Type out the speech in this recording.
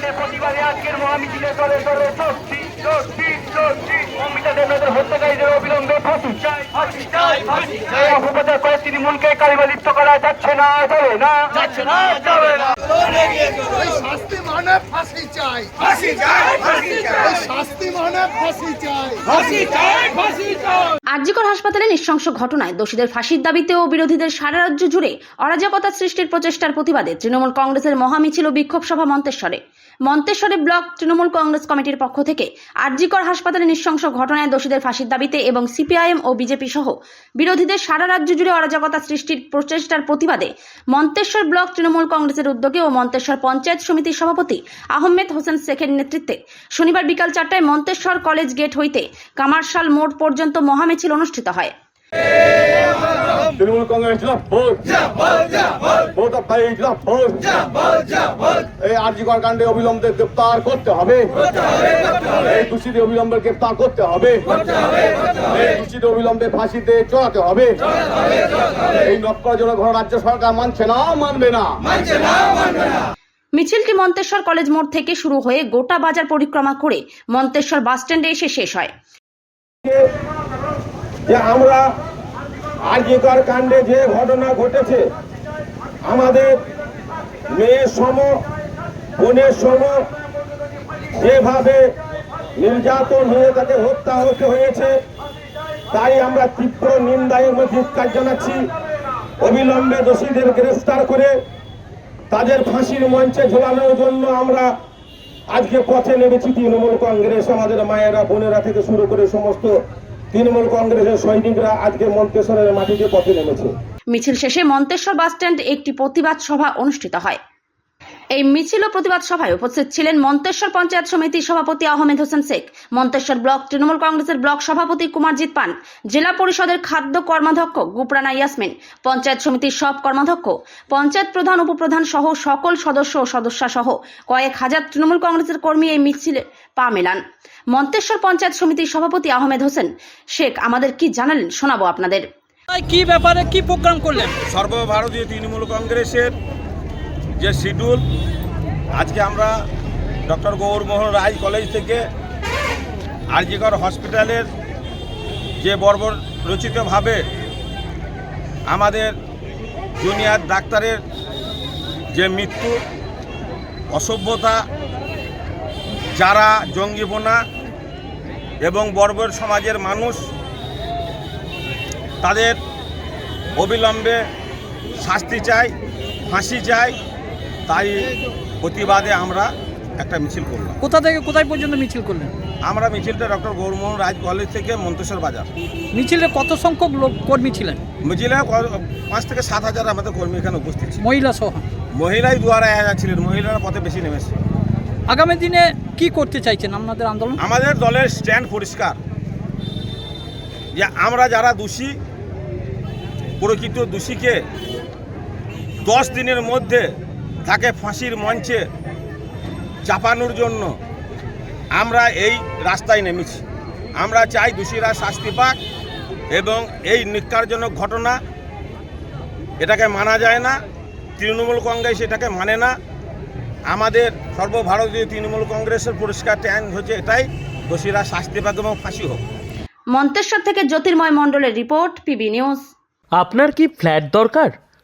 হত্যাকাণ্ডের প্রতিবাদে আজকের মহামিছিলে দলে দলে চলছি চলছি চলছি। অমিতা দেবনাথের হত্যাকারীদের অবিলম্বে ফাঁসি। চাই ফাঁসি চাই ফাঁসি চাই। অপপ্রচার করে তৃণমূলকে কালিমা লিপ্ত করা যাচ্ছে না যাবে না। যাচ্ছে না যাবে না। মানে ফাঁসি চাই। ফাঁসি চাই ফাঁসি চাই। শাস্তি মানে ফাঁসি চাই। ফাঁসি চাই ফাঁসি চাই। আরজিকর হাসপাতালে নৃশংস ঘটনায় দোষীদের ফাঁসির দাবিতে ও বিরোধীদের সারা রাজ্য জুড়ে অরাজকতা সৃষ্টির প্রচেষ্টার প্রতিবাদে তৃণমূল কংগ্রেসের মহামিছিল ও বিক্ষোভ সভা মন্তেশ্বরে। মন্তেশ্বরে ব্লক তৃণমূল কংগ্রেস কমিটির পক্ষ থেকে আরজিকর হাসপাতালে নৃশংস ঘটনায় দোষীদের ফাঁসির দাবিতে এবং সিপিআইএম ও বিজেপি সহ বিরোধীদের সারা রাজ্য জুড়ে অরাজকতা সৃষ্টির প্রচেষ্টার প্রতিবাদে মন্তেশ্বর ব্লক তৃণমূল কংগ্রেসের উদ্যোগে ও মন্তেশ্বর পঞ্চায়েত সমিতির সভাপতি আহমেদ হোসেন শেখের নেতৃত্বে। শনিবার বিকাল চারটায় মন্তেশ্বর কলেজ গেট হইতে কামারশাল মোড় পর্যন্ত মহামিছিল অনুষ্ঠিত হয়। তৃণমূল কংগ্রেস এই কাণ্ডে অবিলম্বে গ্রেপ্তার করতে হবে। অবিলম্বে গ্রেপ্তার করতে হবে। এই দোষীদের অবিলম্বে ফাঁসিতে চড়াতে হবে। এই নক্করজনক ঘটনা রাজ্য সরকার মানছে না, মানবে না। মিছিলটি মন্তেশ্বর কলেজ মোড় থেকে শুরু হয়ে গোটা বাজার পরিক্রমা করে মন্তেশ্বর বাসস্ট্যান্ডে এসে শেষ হয়। যে আমরা আরজিকর কাণ্ডে যে ঘটনা ঘটেছে, আমাদের মেয়ের সম, বোনের সম যেভাবে নির্যাতন হয়ে তাকে হত্যা হতে হয়েছে, তাই আমরা তীব্র নিন্দা এবং জানাচ্ছি। অবিলম্বে দোষীদের গ্রেফতার করে তাদের ফাঁসির মঞ্চে ঝোলানোর জন্য আমরা আজকে পথে নেমেছি তৃণমূল কংগ্রেস। আমাদের মায়েরা, বোনেরা থেকে শুরু করে সমস্ত তৃণমূল কংগ্রেসের সৈনিকরা আজকে মন্তেশ্বরের মাটিতে পথে নেমেছে। মিছিল শেষে মন্তেশ্বর বাস বাসস্ট্যান্ড একটি প্রতিবাদ সভা অনুষ্ঠিত হয়। এই মিছিল ও প্রতিবাদ সভায় উপস্থিত ছিলেন মন্তেশ্বর পঞ্চায়েত সমিতির সভাপতি আহমেদ হোসেন শেখ মন্তেশ্বর ব্লক তৃণমূল কংগ্রেসের ব্লক সভাপতি কুমারজিৎ পান জেলা পরিষদের খাদ্য কর্মাধ্যক্ষ গুপরানা ইয়াসমিন পঞ্চায়েত সমিতির সব কর্মাধ্যক্ষ পঞ্চায়েত প্রধান উপপ্রধান সহ সকল সদস্য ও সদস্যা সহ কয়েক হাজার তৃণমূল কংগ্রেসের কর্মী এই মিছিলে পা মেলান। মন্তেশ্বর পঞ্চায়েত সমিতির সভাপতি আহমেদ হোসেন শেখ আমাদের কি জানালেন শোনাবো আপনাদের। কি ব্যাপারে কি প্রোগ্রাম করলেন? সর্বভারতীয় তৃণমূল কংগ্রেসের যে শিডিউল আজকে আমরা ডক্টর গৌরমোহন রায় কলেজ থেকে আরজিকর হসপিটালের যে বর্বর রচিতভাবে আমাদের জুনিয়র ডাক্তারের যে মৃত্যু, অসভ্যতা, যারা জঙ্গিপনা এবং বর্বর সমাজের মানুষ, তাদের অবিলম্বে শাস্তি চাই, ফাঁসি চাই। তাই প্রতিবাদে আমরা একটা মিছিল করলাম। কোথা থেকে কোথায় পর্যন্ত মিছিল করলেন? আমরা মিছিলটা ডক্টর গৌরমোহন রাজ কলেজ থেকে মন্তেশ্বর বাজার। মিছিলে কত সংখ্যক লোক কর্মী ছিলেন? মিছিলে পাঁচ থেকে সাত হাজার আমাদের কর্মী এখানে উপস্থিত ছিল মহিলা সহ? মহিলাই দু আড়াই হাজার ছিলেন মহিলারা পথে বেশি নেমেছে। আগামী দিনে কি করতে চাইছেন আপনাদের আন্দোলন? আমাদের দলের স্ট্যান্ড পরিষ্কার যে আমরা যারা দোষী প্রকৃত দোষীকে দশ দিনের মধ্যে তাকে ফাঁসির মঞ্চে চাপানোর জন্য আমরা এই রাস্তায় নেমেছি। আমরা চাই দোষীরা শাস্তি পাক এবং এই নিকারজনক ঘটনা এটাকে মানা যায় না তৃণমূল কংগ্রেস এটাকে মানে না। আমাদের সর্বভারতীয় তৃণমূল কংগ্রেসের পরিষ্কার ট্যান হচ্ছে এটাই দোষীরা শাস্তি পাক এবং ফাঁসি হোক। মন্তেশ্বর থেকে জ্যোতির্ময় মণ্ডলের রিপোর্ট পিবি নিউজ। আপনার কি ফ্ল্যাট দরকার?